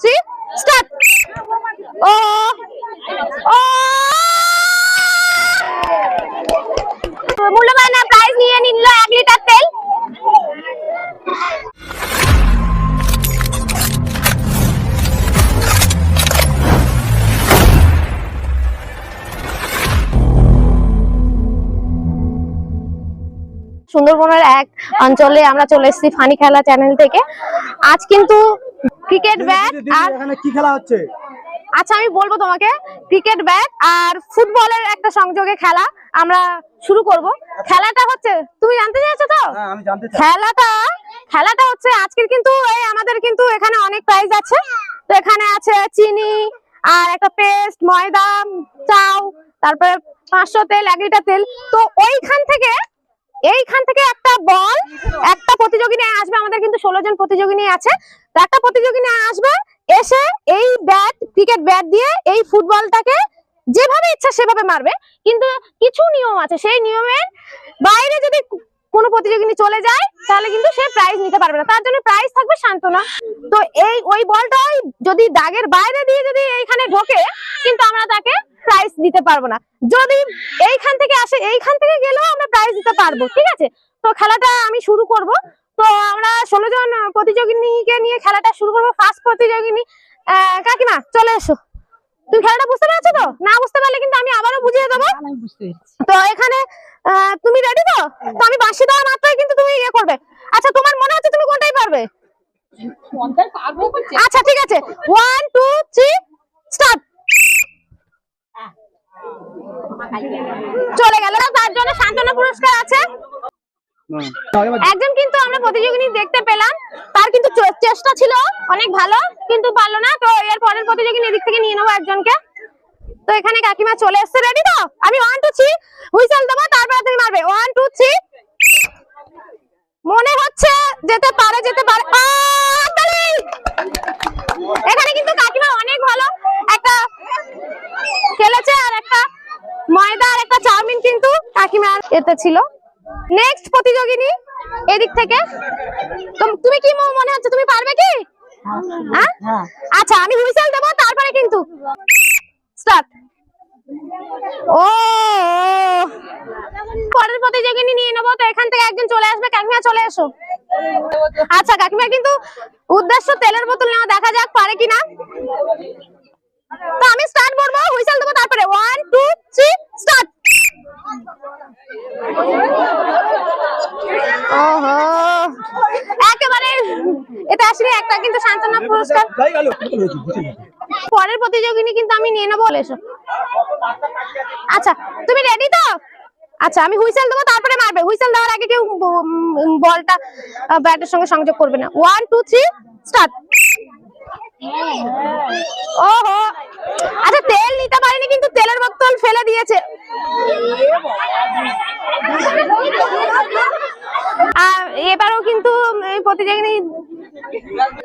Three start ও ও মূল্যবান prize নিয়ে নিল এক লিটার তেল। সুন্দরবনের এক অঞ্চলে আমরা চলে এসেছি ফানি খেলা চ্যানেল থেকে। আজ কিন্তু ক্রিকেট ব্যাট আর এখানে কি খেলা হচ্ছে? আচ্ছা আমি বলব তোমাকে ক্রিকেট ব্যাট আর ফুটবলের একটা সংযোগে খেলা আমরা শুরু করব। খেলাটা হচ্ছে তুমি জানতে চাইছো তো? হ্যাঁ খেলাটা খেলাটা হচ্ছে আজকের কিন্তু এই আমাদের কিন্তু এখানে অনেক প্রাইজ আছে। তো এখানে আছে চিনি আর একটা পেস্ট ময়দা চাউ তারপরে পাঁচশো তেল এক লিটার তেল। তো ওইখান থেকে এইখান থেকে একটা বল একটা প্রতিযোগী নিয়ে আসবে আমাদের কিন্তু ষোলো প্রতিযোগী নিয়ে আছে, একটা প্রতিযোগী নিয়ে আসবে, এসে এই ব্যাট ক্রিকেট ব্যাট দিয়ে এই ফুটবলটাকে যেভাবে ইচ্ছা সেভাবে মারবে। কিন্তু কিছু নিয়ম আছে, সেই নিয়মের বাইরে যদি কোনো প্রতিযোগিনী চলে যায়, তাহলে কিন্তু সে প্রাইজ নিতে পারবে না। তার জন্য প্রাইজ থাকবে সান্ত্বনা। তো এই, ওই বলটাই যদি দাগের বাইরে দিয়ে যদি এইখানে ঢোকে, কিন্তু আমরা তাকে প্রাইজ দিতে পারব না। যদি এইখান থেকে আসে, এইখান থেকে গেলেও আমরা প্রাইজ দিতে পারব, ঠিক আছে? তো খেলাটা আমি শুরু করব। তো আমরা ষোলো জন প্রতিযোগিনীকে নিয়ে খেলাটা শুরু করব। ফার্স্ট প্রতিযোগিনী কাকিমা চলে এসো। তুমি খেলাটা বুঝতে পারছ তো? না বুঝতে পারলে কিন্তু আমি আবারও বুঝিয়ে দেবো। তো এখানে তুমি রেডি তো? তো আমি বাঁশি দেওয়া মাত্রই কিন্তু তুমি ইয়ে করবে। আচ্ছা তোমার মনে হচ্ছে তুমি কোনটাই পারবে? আচ্ছা ঠিক আছে। ওয়ান টু থ্রি স্টার্ট চলে গেল। তার জন্য সান্ত্বনা পুরস্কার আছে। একজন কিন্তু আমরা প্রতিযোগিনী দেখতে পেলাম তার কিন্তু চেষ্টা ছিল অনেক ভালো কিন্তু পারল না। তো এর পরের প্রতিযোগিনী এদিক থেকে নিয়ে নেব একজনকে। তো এখানে কাকিমা চলে এসছে। রেডি তো? আমি ওয়ান টু থ্রি হুইসেল দেবো তারপরে তুমি মারবে। ওয়ান টু থ্রি মনে হচ্ছে যেতে পারে যেতে পারে। এখানে কিন্তু কাকিমা অনেক ভালো। একটা খেলেছে আর একটা ময়দা আর একটা চাউমিন কিন্তু কাকিমার এতে ছিল। নেক্সট প্রতিযোগিনী এদিক থেকে। তুমি কি মনে হচ্ছে তুমি পারবে কি? হ্যাঁ আচ্ছা আমি হুইসেল দেবো তারপরে কিন্তু। স্টার্ট ও পরের প্রতিযোগিনী নিয়ে নেব তো এখান থেকে একজন চলে আসবে কাকিমা চলে এসো। আচ্ছা কাকিমা কিন্তু উদ্দেশ্য তেলের বোতল নেওয়া দেখা যাক পারে কিনা। তো আমি স্টার্ট করব হুইসেল দেবো তারপরে ওয়ান টু থ্রি স্টার্ট ওহো একেবারে এটা আসলে একটা কিন্তু সান্ত্বনা পুরস্কার। পরের প্রতিযোগিনী কিন্তু আমি নিয়ে নেব এসো। আচ্ছা তুমি রেডি তো? আচ্ছা আমি হুইসেল দেবো, তারপরে মারবে। হুইসেল দেওয়ার আগে কেউ বলটা ব্যাটের সঙ্গে সংযোগ করবে না। ওয়ান টু থ্রি স্টার্ট ওহো! আচ্ছা তেল নিতে পারিনি, কিন্তু তেলের বোতল ফেলে দিয়েছে। এবারও কিন্তু প্রতিযোগিনী,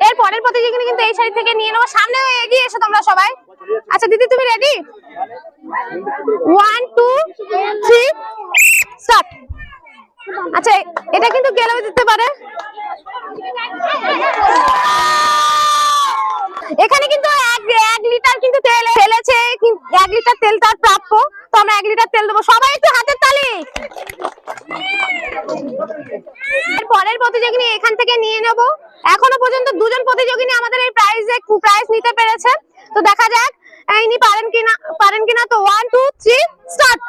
এর পরের প্রতিযোগিনী কিন্তু এই সাইড থেকে নিয়ে নেব। সামনে এগিয়ে এসো তোমরা সবাই। আচ্ছা দিদি, তুমি ready one two three start আচ্ছা এটা কিন্তু গেলেও দিতে পারে। এখানে কিন্তু এক লিটার কিন্তু তেল ফেলেছে এক লিটার তেল তার প্রাপ্য। তো আমরা এক লিটার তেল দেবো সবাই একটু হাতের তালি এর পরের প্রতিযোগিনী এখান থেকে নিয়ে নেব এখনও পর্যন্ত দুজন প্রতিযোগিনী আমাদের এই প্রাইজে প্রাইজ নিতে পেরেছে তো দেখা যাক আহ, ইনি পারেন কিনা পারেন কিনা তো ওয়ান টু থ্রি স্টার্ট।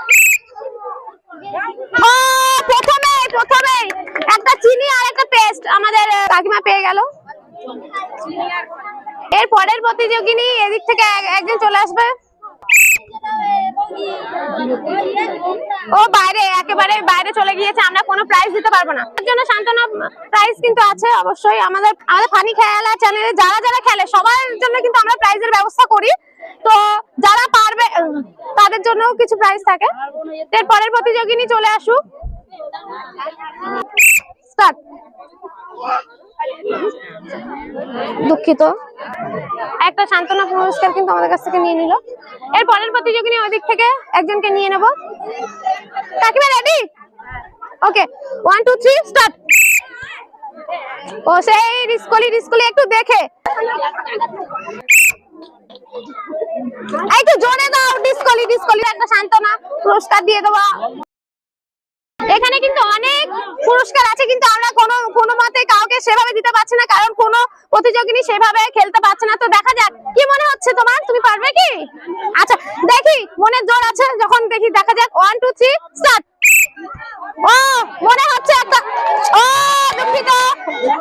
প্রথমে প্রথমে একটা চিনি আর একটা পেস্ট আমাদের কাকিমা পেয়ে গেল। এর পরের প্রতিযোগিনী এদিক থেকে এক- একজন চলে আসবে। ও বাইরে, একেবারে বাইরে চলে গিয়েছে, আমরা কোনো প্রাইজ দিতে পারব না। তার জন্য সান্ত্বনা প্রাইজ কিন্তু আছে অবশ্যই। আমাদের আমাদের ফানি খেলা চ্যানেলে যারা যারা খেলে, সবার জন্য কিন্তু আমরা প্রাইজের ব্যবস্থা করি। জন্য কিছু প্রাইজ থাকে। এর পরের প্রতিযোগিনী চলে আসুক। স্টার্ট দুঃখিত। একটা পুরস্কার কিন্তু আমাদের কাছ থেকে নিয়ে নিল। এর পরের প্রতিযোগিনী থেকে একজনকে নিয়ে নেব। কাকিমা ready okay one two three start ও, সেই রিস্কলি রিস্কলি একটু দেখে। একটু জোরে ডিসকলি ডিসকলি একটা সান্ত্বনা, পুরস্কার দিয়ে দেবো এখানে কিন্তু অনেক পুরস্কার আছে, কিন্তু আমরা কোনো কোনো মতে কাউকে সেভাবে দিতে পারছি না, কারণ কোনো প্রতিযোগিনী সেভাবে খেলতে পারছে না। তো দেখা যাক, কি মনে হচ্ছে তোমার? তুমি পারবে কি? আচ্ছা দেখি, মনে জোর আছে যখন দেখি, দেখা যাক ওয়ান টু থ্রি স্টার্ট ও, মনে হচ্ছে একটা ও, দুঃখিত।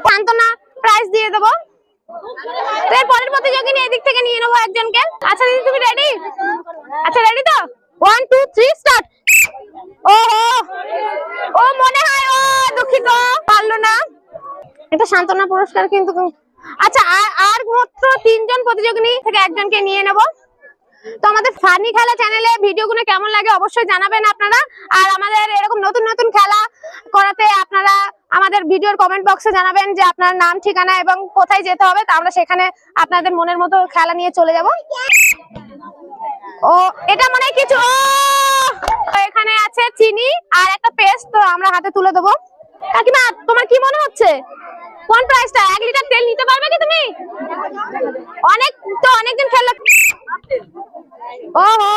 সান্ত্বনা প্রাইজ দিয়ে দেবো। এদিক থেকে নিয়ে নেব একজনকে। আচ্ছা দিদি, তুমি রেডি আচ্ছা রেডি তো? ওয়ান টু থ্রি স্টার্ট ওহো! ও মনে হয় ও দুঃখিত, পারল না। এটা সান্ত্বনা পুরস্কার কিন্তু আচ্ছা আর আর মাত্র তিনজন প্রতিযোগিনী থেকে একজনকে নিয়ে নেব। তো আমাদের ফানি খেলা চ্যানেলে ভিডিওগুলো কেমন লাগে অবশ্যই জানাবেন আপনারা। আর আমাদের এরকম নতুন নতুন খেলা করাতে আমাদের ভিডিওর কমেন্ট বক্সে জানাবেন যে আপনার নাম, ঠিকানা এবং কোথায় যেতে হবে। তা আমরা সেখানে আপনাদের মনের মতো খেলা নিয়ে চলে যাব। ও, এটা মনে কিছু এখানে আছে চিনি আর একটা পেস্ট তো আমরা হাতে তুলে দেবো। কাকিমা, তোমার কি মনে হচ্ছে? কোন প্রাইসটা এক লিটার তেল নিতে পারবে কি তুমি? অনেক তো অনেক অনেকদিন খেললো ওহো!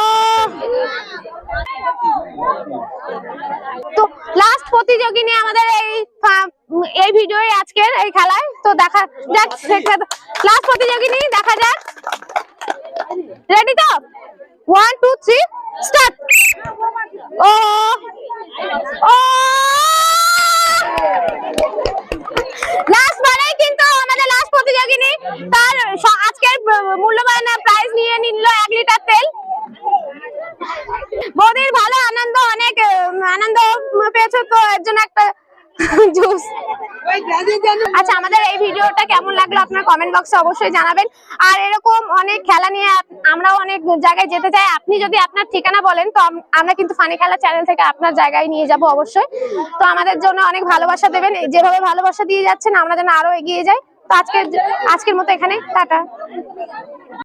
তো লাস্ট প্রতিযোগিনী আমাদের এই এই ভিডিও আজকের এই খেলায়। তো দেখা যাক লাস্ট প্রতিযোগিনী, দেখা যাক। রেডি তো? ওয়ান টু থ্রি স্টার্ট ও ও তার আজকের মূল্যবান প্রাইজ নিয়ে নিল এক লিটার তেল। বৌদির ভালো আনন্দ, অনেক আনন্দ পেয়েছ তো? এর জন্য একটা আচ্ছা আমাদের এই ভিডিওটা কেমন লাগল আপনার কমেন্ট বক্সে অবশ্যই জানাবেন। আর এরকম অনেক খেলা নিয়ে আমরাও অনেক জায়গায় যেতে চাই। আপনি যদি আপনার ঠিকানা বলেন, তো আমরা কিন্তু ফানি খেলা চ্যানেল থেকে আপনার জায়গায় নিয়ে যাব অবশ্যই। তো আমাদের জন্য অনেক ভালোবাসা দেবেন। যেভাবে ভালোবাসা দিয়ে যাচ্ছেন, আমরা যেন আরও এগিয়ে যাই। তো আজকের আজকের মতো এখানে টাটা।